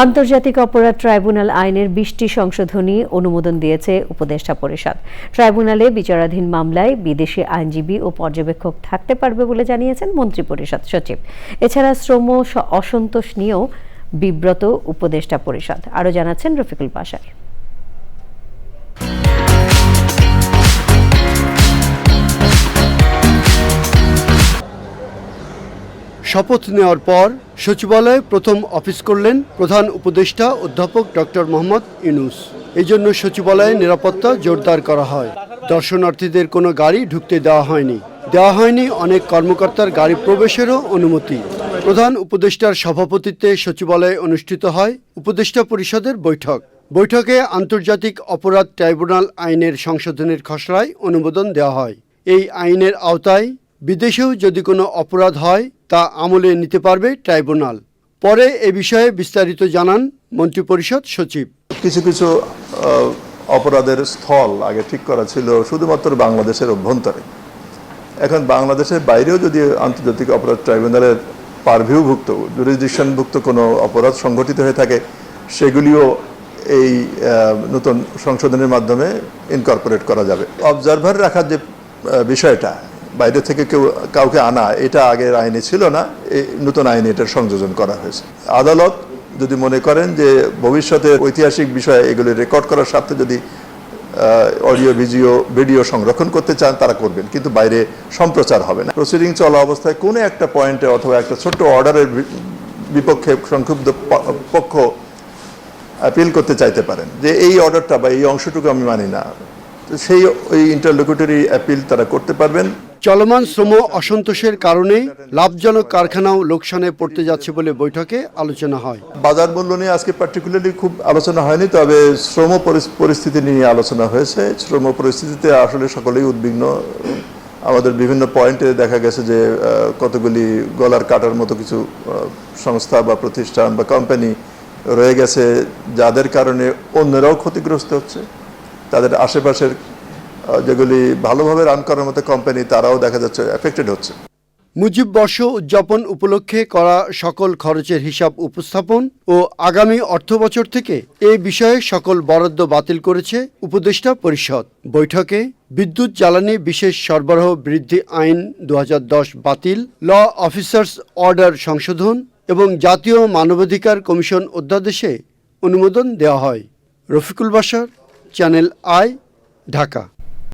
আন্তর্জাতিক অপরাধ ট্রাইব্যুনাল আইনের বিশটি সংশোধনী অনুমোদন দিয়েছে উপদেষ্টা পরিষদ। ট্রাইব্যুনালে বিচারাধীন মামলায় বিদেশি আইনজীবী ও পর্যবেক্ষক থাকতে পারবে বলে জানিয়েছেন মন্ত্রিপরিষদ সচিব। এছাড়া শ্রম অসন্তোষ নিয়েও বিব্রত উপদেষ্টা পরিষদ। আরও জানাচ্ছেন রফিকুল পাশার শপথ নেওয়ার পর সচিবালয়ে প্রথম অফিস করলেন প্রধান উপদেষ্টা অধ্যাপক ডক্টর মোহাম্মদ ইনুস এই জন্য সচিবালয়ে নিরাপত্তা জোরদার করা হয়। দর্শনার্থীদের কোনো গাড়ি ঢুকতে দেওয়া হয়নি। দেওয়া হয়নি অনেক কর্মকর্তার গাড়ি প্রবেশেরও অনুমতি। প্রধান উপদেষ্টার সভাপতিত্বে সচিবালয়ে অনুষ্ঠিত হয় উপদেষ্টা পরিষদের বৈঠক। বৈঠকে আন্তর্জাতিক অপরাধ ট্রাইব্যুনাল আইনের সংশোধনের খসড়ায় অনুমোদন দেওয়া হয়। এই আইনের আওতায় বিদেশেও যদি কোনো অপরাধ হয়, তা আমলে নিতে পারবে ট্রাইব্যুনাল। পরে এ বিষয়ে বিস্তারিত জানান মন্ত্রিপরিষদ সচিব। কিছু কিছু অপরাধের স্থল আগে ঠিক করা ছিল শুধুমাত্র বাংলাদেশের অভ্যন্তরে। এখন বাংলাদেশের বাইরেও যদি আন্তর্জাতিক অপরাধ ট্রাইব্যুনালের পারভিউভুক্ত জুরিসডিকশনভুক্ত কোনো অপরাধ সংঘটিত হয়ে থাকে, সেগুলিও এই নতুন সংশোধনের মাধ্যমে ইনকর্পোরেট করা যাবে। অবজারভার রাখার যে বিষয়টা বাইরে থেকে কেউ কাউকে আনা, এটা আগের আইনে ছিল না এই নতুন আইনে এটার সংযোজন করা হয়েছে। আদালত যদি মনে করেন যে ভবিষ্যতে ঐতিহাসিক বিষয়ে এগুলি রেকর্ড করার স্বার্থে যদি অডিও, ভিডিও ভিডিও সংরক্ষণ করতে চান, তারা করবেন, কিন্তু বাইরে সম্প্রচার হবে না। প্রসিডিং চলা অবস্থায় কোনো একটা পয়েন্টে অথবা একটা ছোট্ট অর্ডারের বিপক্ষে সংক্ষুব্ধ পক্ষ অ্যাপিল করতে চাইতে পারেন যে এই অর্ডারটা বা এই অংশটুকু আমি মানি না। সেই ওই ইন্টারলোকুটরি অ্যাপিল তারা করতে পারবেন। চলমান শ্রম অসন্তোষের কারণে লাভজনক কারখানাও লোকসানে পড়তে যাচ্ছে বলে বৈঠকে আলোচনা হয়। বাজার মূল্য নিয়ে আজকে পার্টিকুলারলি খুব আলোচনা হয়নি, তবে শ্রম পরিস্থিতি নিয়ে আলোচনা হয়েছে। শ্রম পরিস্থিতিতে আসলে সকলেই উদ্বিগ্ন। আমাদের বিভিন্ন পয়েন্টে দেখা গেছে যে কতগুলি গলার কাটার মতো কিছু সংস্থা বা প্রতিষ্ঠান বা কোম্পানি রয়ে গেছে, যাদের কারণে অন্যরাও ক্ষতিগ্রস্ত হচ্ছে। তাদের আশেপাশের যেগুলি ভালোভাবে রান করার মতো কোম্পানি তারাও দেখা যাচ্ছে এফেক্টেড হচ্ছে। মুজিব বর্ষ উদযাপন উপলক্ষে করা সকল খরচের হিসাব উপস্থাপন ও আগামী অর্থবছর থেকে এ বিষয়ে সকল বরাদ্দ বাতিল করেছে উপদেষ্টা পরিষদ। বৈঠকে বিদ্যুৎ জ্বালানি বিশেষ সরবরাহ বৃদ্ধি আইন দু হাজার দশ বাতিল, ল অফিসার্স অর্ডার সংশোধন এবং জাতীয় মানবাধিকার কমিশন অধ্যাদেশে অনুমোদন দেওয়া হয়। রফিকুল বাসার চ্যানেল আই, ঢাকা।